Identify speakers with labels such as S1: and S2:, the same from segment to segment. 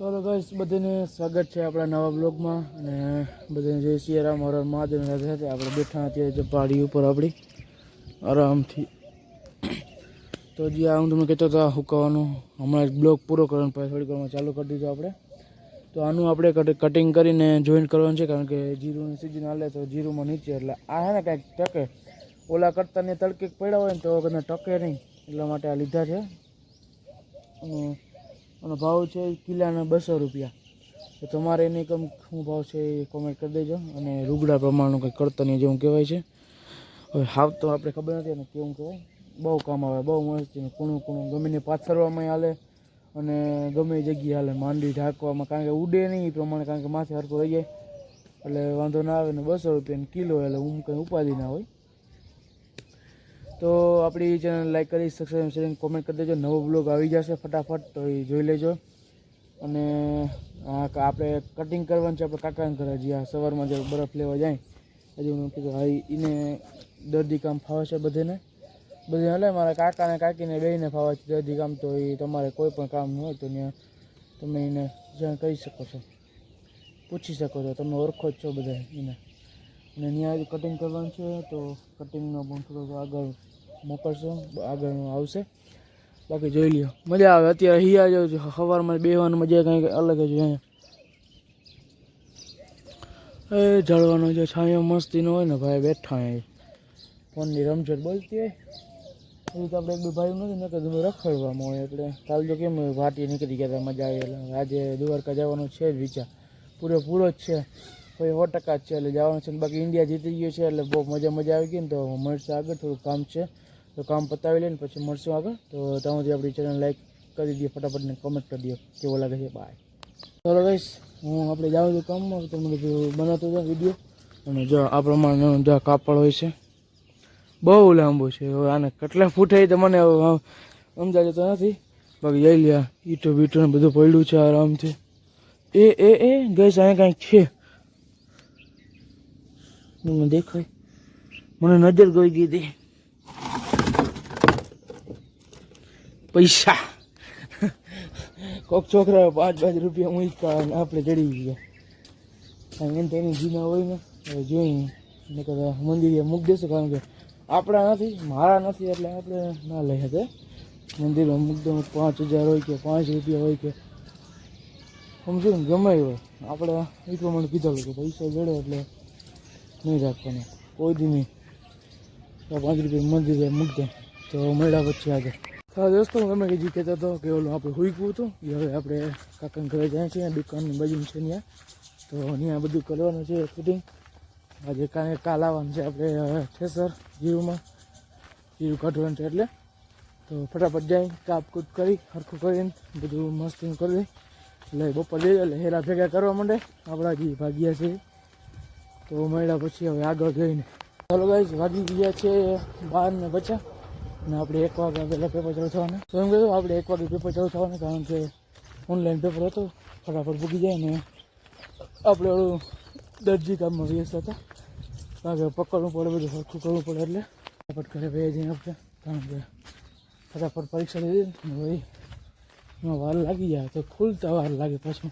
S1: તો ગાઈસ, બધાને સ્વાગત છે આપણા નવા બ્લોગમાં. અને બધાને જય શ્રી રામ, હર મહાદેવ સાથે આપણે બેઠા અત્યારે જે પહાડી ઉપર આપણી. આરામથી. તો જે આ હું તમને કહેતો હતો હુકાવાનું. હમણાં જ બ્લોગ પૂરો કરવાનો, પછી થોડીક વારમાં ચાલુ કરી દીધો આપણે. તો આનું આપણે કટ- કટિંગ કરીને જોઈન્ટ કરવાનું છે, કારણ કે જીરું સિઝન હાલે તો જીરુંમાં નીચે, એટલે આ હે ને કાંઈક ટકે. ઓલા કરતાં ને તડકે પડ્યા હોય ને તો કદાચ ટકે નહીં. એટલા માટે આ લીધા છે. અને ભાવ છે કિલ્લાના બસો રૂપિયા. તો તમારે એને કમ શું ભાવ છે એ કોમેન્ટ કરી દેજો. અને રૂગડા પ્રમાણનું કંઈક કરતની જેવું કહેવાય છે. હવે હાવ તો આપણે ખબર નથી અને કેવું કહેવાય. બહુ કામ આવે, બહુ મસ્ત કુણું કૂણું. ગમે ને પાથરવામાં હાલે અને ગમે જગ્યાએ હાલે. માંડી ઢાંકવામાં, કારણ કે ઉડે નહીં એ પ્રમાણે, કારણ કે માથે હરખું રહી જાય. એટલે વાંધો ના આવે ને બસો રૂપિયાની કિલો એટલે હું કંઈ ઉપાધિ ના હોય. તો આપણી ચેનલ લાઈક કરી સબસ્ક્રાઈબ શેર કોમેન્ટ કરી દેજો. નવો બ્લોગ આવી જશે ફટાફટ, તો એ જોઈ લેજો. અને આપણે કટિંગ કરવાનું છે, આપણે કાકાને ઘરે. જે સવારમાં જે બરફ લેવા જાય. હજી હું કીધું હા એને દર્દી કામ ફાવે છે બધાને? બધે એટલે મારા કાકાને, કાકીને બેને ફાવે છે દર્દી કામ, તો એ તમારે કોઈ પણ કામ હોય તો તમે એને જાણ કરી શકો છો, પૂછી શકો છો. તમે ઓળખો જ છો બધા એને. અને ત્યાં કટિંગ કરવાનું છે, તો કટિંગનો પણ થોડોક આગળ મોકલશો. આગળનું આવશે. બાકી જોઈ લ્યો. મજા આવે. અત્યારે હિયા જો સવારમાં બેહવાની મજા કંઈક અલગ જ હોય. એ જળવાનો જે છાંયો મસ્તીનો હોય ને ભાઈ, બેઠા હોય ફોનની રમઝટ બોલતી હોય. એવું તો આપણે એક બે ભાઈ નથી ને કે તમે રખડવામાં હોય એટલે. કાલ જો કેમ વાટી નીકળી ગયા હતા, મજા આવી એટલે. આજે દ્વારકા જવાનો છે જ વિચાર. પૂરેપૂરો જ છે. કોઈ સો ટકા જ છે, એટલે જવાનું છે બાકી ઇન્ડિયા જીતી ગયું છે એટલે બહુ મજા મજા આવી ગઈ ને તો મળશે આગળ. થોડું કામ છે. તો કામ પતાવી લઈને પછી મળશું આગળ. તો ત્યાં સુધી આપણી ચેનલ લાઈક કરી દઈએ ફટાફટ ને કમેન્ટ કરી દો કેવો લાગે છે? બાય ચલો ગઈશ હું આપણે જાઉં છું કામમાં. તમને બધું બનાવતો જાઉં વીડિયો અને જો આ પ્રમાણે જો કાપડ હોય છે, બહુ લાંબુ છે. હવે આને કેટલા ફૂટ તો મને હવે સમજાય તો નથી. બાકી જઈ લ્યા, ઈટો બીટો બધું પડ્યું છે આરામથી. એ એ એ ગઈશ અહીંયા કાંઈક છે. મને દેખાય? મને નજર ગઈ ગઈ હતી. પૈસા. કોક છોકરા પાંચ પાંચ રૂપિયા મૂક્યા અને આપણે ચડી ગયા. એમ તેની જીના હોય ને, હવે જોઈએ ને કદાચ મંદિરે મૂકી દેશું, કારણ કે આપણા નથી, મારા નથી, એટલે આપણે ના લઈ શકે મંદિરમાં મૂકી દઉં, પાંચ હજાર હોય કે પાંચ રૂપિયા હોય કે સમજો ને, ગમે હોય. આપણે એ પ્રમાણે કીધેલું કે પૈસા જડે એટલે નહીં રાખવાના. કોઈ દી નહીં. પાંચ રૂપિયા મંદિરે મૂકી દે. તો મળ્યા પછી આગળ. હા દોસ્તો, હું તમે જે કહેતો હતો કે ઓલું આપણે હુઈકવું હતું. એ હવે આપણે કાકાને ઘરે જાય છે, દુકાનની બાજુ છે ત્યાં. તો અહીંયા બધું કરવાનું છે ફિટિંગ આજે કાંઈ કાલ આવવાનું છે આપણે ઠેસર જીરુમાં જીરું કાઢવાનું છે એટલે. તો ફટાફટ જાય, કાપ કૂદ કરી સરખું કરીને બધું મસ્તી કરી એટલે બપોર લઈ એટલે હેરા ભેગા કરવા માંડે. આપણા જે ભાગ્યા છે. તો મળ્યા પછી હવે આગળ જઈને. ચાલો ગાઈસ વાગી ગયા છે બાર ને પચાસ. અને આપણે એક વાગે પહેલાં પેપર ચાલુ થવાના તો એમ કહ્યું આપણે એક વાગે પેપર ચાલુ થવાના કારણ કે ઓનલાઈન પેપર હતો, ફટાફટ ભૂગી જાય ને આપણે ઓલું દરજી કામમાં વ્યસ્ત હતા કારણ કે પકડવું પડે બધું, સરખું કરવું પડે એટલે ફટાફટ ઘરે બે જઈને આપણે, કારણ કે ફટાફટ પરીક્ષા લીધી ને ભાઈ, એમાં વાર લાગી જાય, તો ખુલતા વાર લાગે પાછું.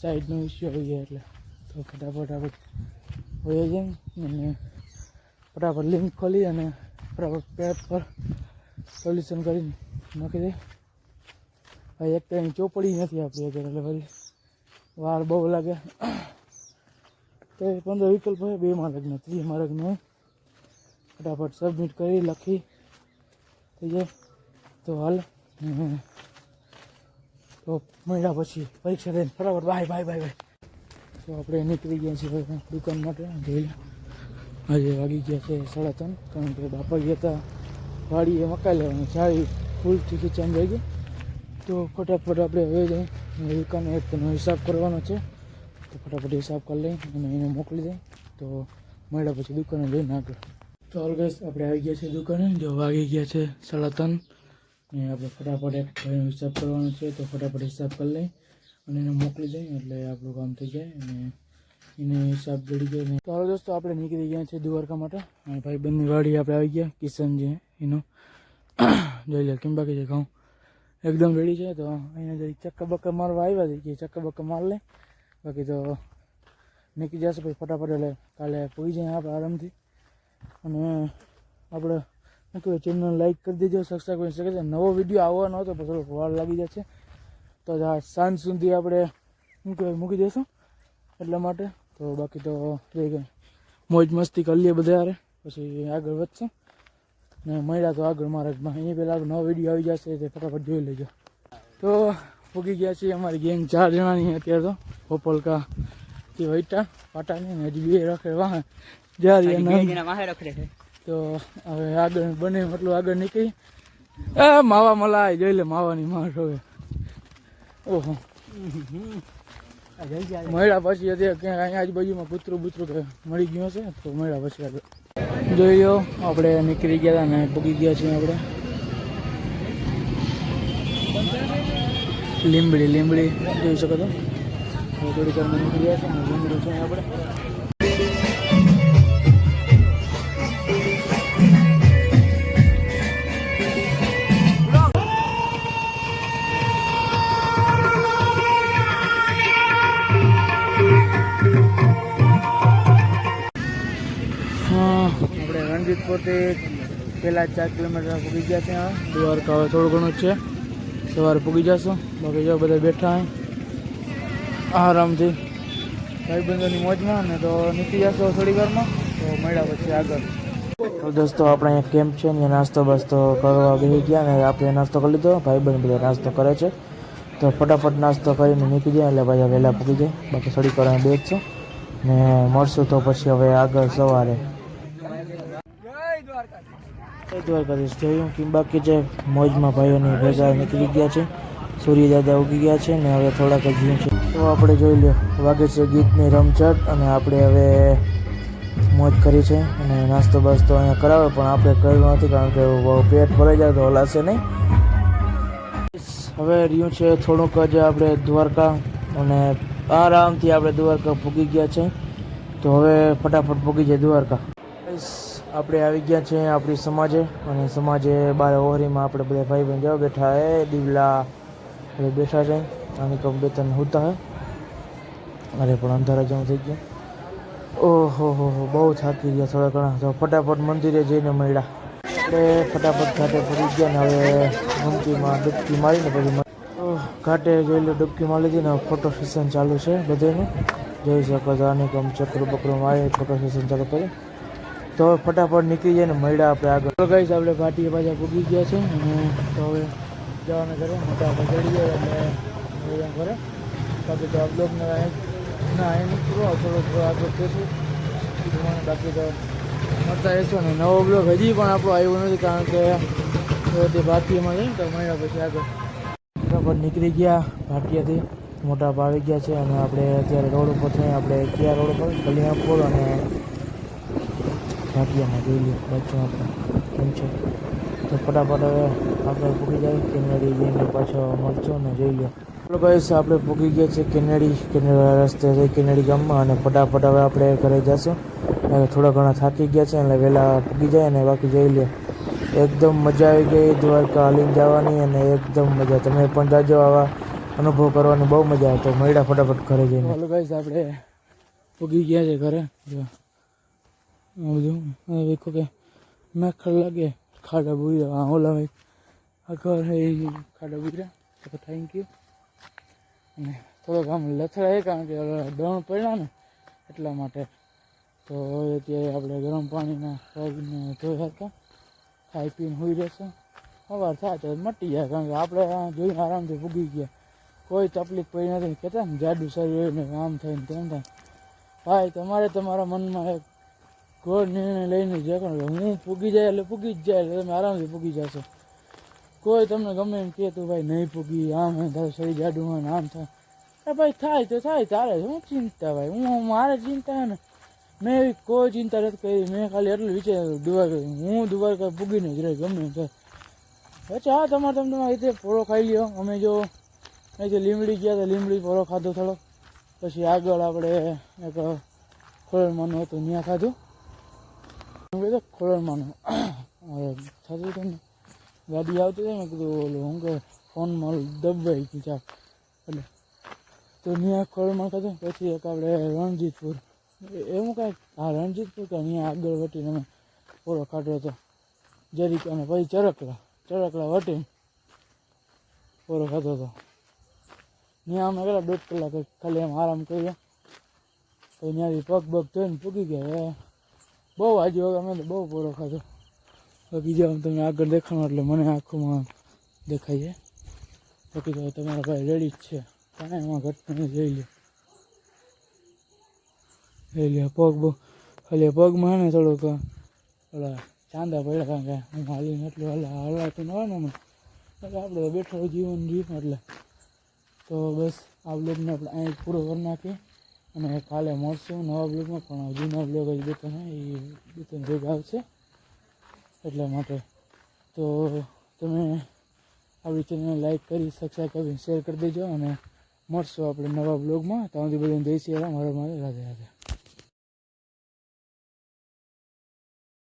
S1: સાઈડનો ઇસ્યુ આવી જાય એટલે, તો ફટાફટ આપણે હોય જઈને અને ફટાફટ લિંક ખોલી અને ફટાફટ પેપર સોલ્યુશન કરી નાખી દે ભાઈ, એક એની ચોપડી નથી આપણી આગળ એટલે ભાઈ વાર બહુ લાગે. તો પંદર વિકલ્પ હોય બેમાં લગ્ન ત્રીમાં લગ્ન હોય ફટાફટ સબમિટ કરી, લખી, થઈ જાય. તો હાલ તો મળ્યા પછી પરીક્ષા દઈને. બરાબર બાય બાય બાય બાય તો આપણે નીકળી ગયા છીએ દુકાન માટે. જોઈ લો. આજે વાગી ગયા છે સાડા ત્રણ. કારણ કે બાપા ગયા હતા વાડીએ મકાઈ લેવાની. સારી ફૂલથી ખીચામ રહી ગઈ. તો ફટાફટ આપણે હવે જઈ દુકાને એક હિસાબ કરવાનો છે. તો ફટાફટ હિસાબ કરી લઈ અને એને મોકલી દઈ તો મળ્યા પછી દુકાને જઈને આગળ. તો ઓલગેસ આપણે આવી ગયા છે દુકાને. જો વાગી ગયા છે સાડા ત્રણ ને આપણે ફટાફટ એક ભાઈનો હિસાબ કરવાનો છે. તો ફટાફટ હિસાબ કરી લઈ અને એને મોકલી દઈ એટલે આપણું કામ થઈ જાય અને એને હિસાબ જડી ગયો ને. તો હવે દોસ્તો, આપણે નીકળી ગયા છે દ્વારકા માટે. અને ભાઈ બંને વાડી આપણે આવી ગયા, કિશન જે એનો. જોઈ લે, કેમ બાકી છે ઘઉં? એકદમ રેડી છે. તો અહીંયા જઈ ચક્કર બક્કર મારવા આવ્યા છે, કે ચક્કર બક્કર માર લે. બાકી તો નીકળી જશે પછી ફટાફટ, એટલે કાલે પૂરી જાય આપણે આરામથી. અને આપણે શું કહેવાય ચેનલ લાઈક કરી દેજો સબસ્ક્રાઈબ કરી શકે છે. નવો વીડિયો આવવાનો હતો થોડોક વાર લાગી જશે. તો સાંજ સુધી આપણે, શું કહેવાય, મૂકી દઈશું એટલા માટે તો બાકી તો રહી ગઈ મોજ મસ્તી કરી લઈએ બધા હારે. પછી આગળ વધશે. ને મળ્યા તો આગળ મારા એની પહેલાં નવો વીડિયો આવી જશે તે ફટાફટ જોઈ લેજો. તો પૂગી ગયા છીએ અમારી ગેંગ ચાર જણાની અત્યારે તો. પોપલકા તે વૈટા પાટાની ને હજી બે રખે વાહ. જ્યારે રખડે તો હવે આગળ બને એટલું આગળ નીકળી. એ માવા મલાય જોઈ લે માવાની માર હવે. ઓહો. મળ્યા પછી અત્યારે ક્યાંક અહીંયા આજુબાજુમાં કૂતરું બૂતરું મળી ગયું છે તો મળ્યા પછી આગળ. જોઈ લો, આપણે નીકળી ગયા હતા ને પૂગી ગયા છીએ આપણે. લીંબડી લીંબડી, જોઈ શકો તો થોડીક નીકળી ગયા છે ને લીંબડી છે આપણે. રણજીતપુરથી પહેલાં ચાર કિલોમીટર પૂગી ગયા હવે દ્વારકા હવે થોડું ઘણું જ છે. સવારે પૂગી જશું. બાકી જો બધા બેઠા હોય આરામથી. ભાઈબંધોની મોજમાં ને તો નીકળી જશો થોડી વારમાં. તો મળ્યા પછી આગળ. તો દોસ્તો, આપણે અહીંયા કેમ્પ છે ને, નાસ્તો બાસ્તો કરવા બેસી ગયા ને, આપણે નાસ્તો કરી લીધો. ભાઈબંધ બધા નાસ્તો કરે છે. તો ફટાફટ નાસ્તો કરીને નીકળી જાય એટલે ભાઈ વહેલા પૂગી જાય બાકી થોડીક વાર અહીં છે ને મળશું તો પછી હવે આગળ સવારે. દ્વારકાધીશ. જોયું કે બાકી જે મોજમાં ભાઈઓની ભેગા નીકળી ગયા છે. સૂર્ય દાદા ઉગી ગયા છે ને હવે થોડાક જ જીવ છે. તો આપણે જોઈ લો વાગે છે ગીતની રમઝટ અને આપણે હવે મોજ કરી છે અને નાસ્તો બાસ્તો અહીંયા કરાવે, પણ આપણે કર્યું નથી કારણ કે પેટ ભરાઈ જાય તો હલાશે નહીં. હવે રહ્યું છે થોડુંક જ આપણે દ્વારકા અને આરામથી આપણે દ્વારકા પૂગી ગયા છે. તો હવે ફટાફટ પૂગી જાય દ્વારકા. આપણે આવી ગયા છે આપણી સમાજે અને સમાજે બાર ઓહરીમાં આપણે બધા ભાઈ બહેન જાઓ બેઠા હે, દીવલા બેઠા છે. આની કમ બે ત્રણ હોતા હે. અરે, પણ અંધારા જેવું થઈ ગયા. ઓહો, હો હો, બહુ થાકી ગયા થોડા ઘણા. તો ફટાફટ મંદિરે જઈને મળ્યા. આપણે ફટાફટ ઘાટે ફરી ગયા ને હવે ડૂબકીમાં ડૂબકી મારીને પછી ઘાટે જોઈ લો ડૂબકી મારી લીધી ને ફોટો સેશન ચાલુ છે બધાનું. જોઈ શકો છો આની કમ ચક્રો બકરો મારી ફોટો સેશન ચાલુ કરી તો હવે ફટાફટ નીકળી જાય ને મળ્યા આપણે આગળ. તો ગાઈસ આપણે ભાટીએ પાછા પૂગી ગયા છે અને તો હવે જવાના ઘરે. મોટા આપણે ચડી અને એટલે ઘરે. બાકી તો આ બ્લોગને ના એને પૂરો થોડો આગળ થઈશું બાકી તો મળતા રહેશું. અને નવો બ્લોગ હજી પણ આપણો આવ્યો નથી, કારણ કે તે ભાટીમાં જઈને તો મળ્યા પછી આગળ. ફટાફટ નીકળી ગયા ભાટિયાથી મોટા ભાવી ગયા છે અને આપણે અત્યારે રોડ ઉપર છે. આપણે કયા રોડ ઉપર? કલ્યાણપુર અને ભાટિયામાં જોઈ લઈએ બચ્ચો આપણે કેમ છે. તો ફટાફટ હવે આગળ પૂગી જાય, કેનેડી જઈને પાછો મળશો ને જોઈ લો ચલો ગાઈસ આપણે પૂગી ગયા છે કેનેડી, કેનેડા રસ્તે છે, કેનેડી ગામમાં, અને ફટાફટ હવે આપણે ઘરે જશું. અને થોડા ઘણા થાકી ગયા છે, એટલે વહેલા પૂગી જાય અને બાકી જોઈ લે એકદમ મજા આવી ગઈ, દ્વારકા હાલીને જવાની, અને એકદમ મજા. તમે પણ જાજો આવા અનુભવ કરવાની બહુ મજા આવે, તો મળ્યા ફટાફટ ઘરે જઈને. હાલો ગાઈસ આપણે પૂગી ગયા છે ઘરે. જો. આ બધું દેખો કે મેખડ લાગે ખાડા બુર્યા હા, ઓલા ભાઈ. આ ઘર હે ઈ ખાડા બુર્યા તો થેન્ક યુ અને થોડોક આમ લથડાય કારણ કે દણ પડ્યા ને એટલા માટે. તો અત્યારે આપણે ગરમ પાણીના પગને ધોયા હતા. ખાઈ પીને હોઈ રહેશે. સવાર થાય તો મટી જાય, કારણ કે આપણે જોઈને આરામથી ભૂગી ગયા. કોઈ તકલીફ પડી નથી. કહેતા ને જાડુ શરીર હોય ને આમ થાય ને તેમ થાય. ભાઈ, તમારે તમારા મનમાં એક ઘોર નિર્ણય લઈને જે કરો હું પૂગી જાય એટલે પૂગી જ જાય તમે આરામથી પૂગી જશો. કોઈ તમને ગમે એમ કહે તું ભાઈ નહીં પૂગી, આમ હે તારું શરીર જાડું હોય આમ થાય. એ ભાઈ થાય તો થાય તારે શું ચિંતા ભાઈ, હું મારે ચિંતા હે ને. મેં એવી કોઈ ચિંતા નથી કરી. મેં ખાલી એટલું વિચાર્યું દ્વારકા હું દ્વારકા પૂગીને જ રહી, ગમે એમ થાય. પછી હા, તમારે તમે તમારી રીતે પોળો ખાઈ લ્યો. અમે જો અહીંથી લીમડી ગયા તો લીમડી પોળો ખાધો થોડો. પછી આગળ આપણે એક ખોળમાનું હતું ત્યાં ખાધું. ખોળમાનું હવે થતું હતું ને ગાડી આવતી હતી ને કીધું ઓલું હું કે ફોનમાં દબાઈ ગયું ચાપ એટલે તો ત્યાં ખોળમાં ખાધું, પછી એક આપણે રણજીતપુર. એવું કાંઈક હા રણજીતપુર કે ત્યાં આગળ વટીને અમે પૂરો કાઢ્યો હતો. જરીક અને પછી ચરકલા ચરકલા વટીને પૂરો ખાધો હતો. ત્યાં અમે કેટલા દોઢ કલાક ખાલી એમ આરામ કર્યો. પછી ત્યાંથી પગ બગ ધોઈને પૂકી ગયા. બહુ હવે અમે તો બહુ પૂરો ખાધો. બીજા તમે આગળ દેખાણો એટલે મને આંખોમાં દેખાય છે. બાકી તો તમારા ભાઈ રેડી જ છે. કાંઈ એમાં ઘટતું નહીં જોઈ લે જોઈ લે પગ બહુ ખાલી પગમાં ને થોડુંક, ઓલા ચાંદા પડ્યા કારણ કે હું હાલીને એટલું હલા હલાતું ન હોય ને એટલે આપણે બેઠો જીવન જીવ એટલે. તો બસ, આ બ્લોગને આપણે અહીં પૂરો કરી નાખીએ. અને કાલે મળશું નવા બ્લોગમાં, પણ જૂના બ્લોગ જ બે ત્રણ એ બેતન ભેગા આવશે. એટલા માટે તો તમે આપણી ચેનલને લાઈક કરી સબસ્ક્રાઈબ કરી શેર કરી દેજો અને મળશું આપણે નવા બ્લોગમાં. ત્યાં સુધી બધાને જય શ્રી રામ, હરે મારે રાધે રાધે.